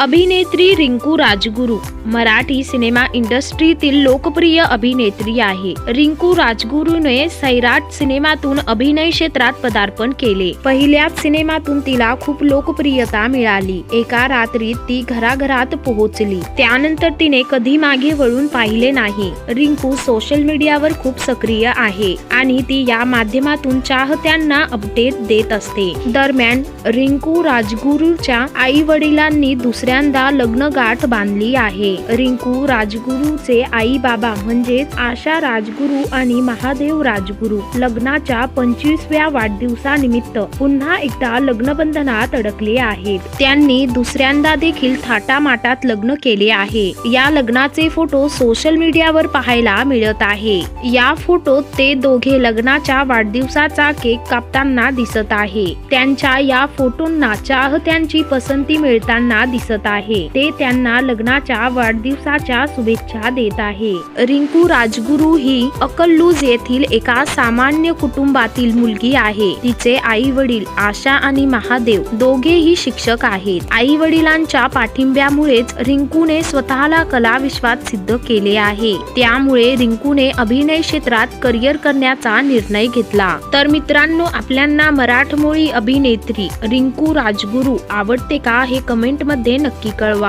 अभिनेत्री रिंकू राजगुरू. मराठी सिनेमा इंडस्ट्रीतील लोकप्रिय अभिनेत्री आहे. रिंकू राजगुरूने सैराट सिनेमातून अभिनय क्षेत्रात पदार्पण केले. पहिल्याच सिनेमातून तिला खूप लोकप्रियता मिळाली. एका रात्रीत ती घराघरात पोहोचली. त्यानंतर तिने कधी मागे वळून पाहिले नाही. रिंकू सोशल मीडियावर खूप सक्रिय आहे आणि ती या माध्यमातून चाहत्यांना अपडेट देत असते. दरम्यान रिंकू राजगुरूच्या आई वडिलांनी दुसऱ्यांदा लग्नगाठ बांधली आहे. रिंकू राजगुरूचे आई बाबा म्हणजेच आशा राजगुरू आणि महादेव राजगुरू लग्नाच्या पंचवीसव्या वाढदिवसानिमित्त पुन्हा एकदा लग्नबंधनात अडकले आहेत. त्यांनी दुसऱ्यांदा देखील थाटामाटात लग्न केले आहे. या लग्नाचे फोटो सोशल मीडियावर पाहायला मिळत आहे. या फोटोत ते दोघे लग्नाच्या वाढदिवसाचा केक कापताना दिसत आहे. त्यांच्या या फोटोंना चाहत्यांची पसंती मिळताना दिसत आहे. ते त्यांना लग्नाच्या वाढदिवसाच्या शुभेच्छा देत आहे. रिंकू राजगुरू ही अकल्लूज येथील एका सामान्य कुटुंबातील मुलगी आहे. तिचे आई वडील आशा आणि महादेव दोघेही शिक्षक आहेत. आई वडिलांच्या पाठिंब्यामुळेच रिंकूने स्वतःला कला विश्वात सिद्ध केले आहे. त्यामुळे रिंकूने अभिनय क्षेत्रात करिअर करण्याचा निर्णय घेतला. तर मित्रांनो आपल्यांना मराठमोळी अभिनेत्री रिंकू राजगुरू आवडते का हे कमेंटमध्ये नक्की कळवा.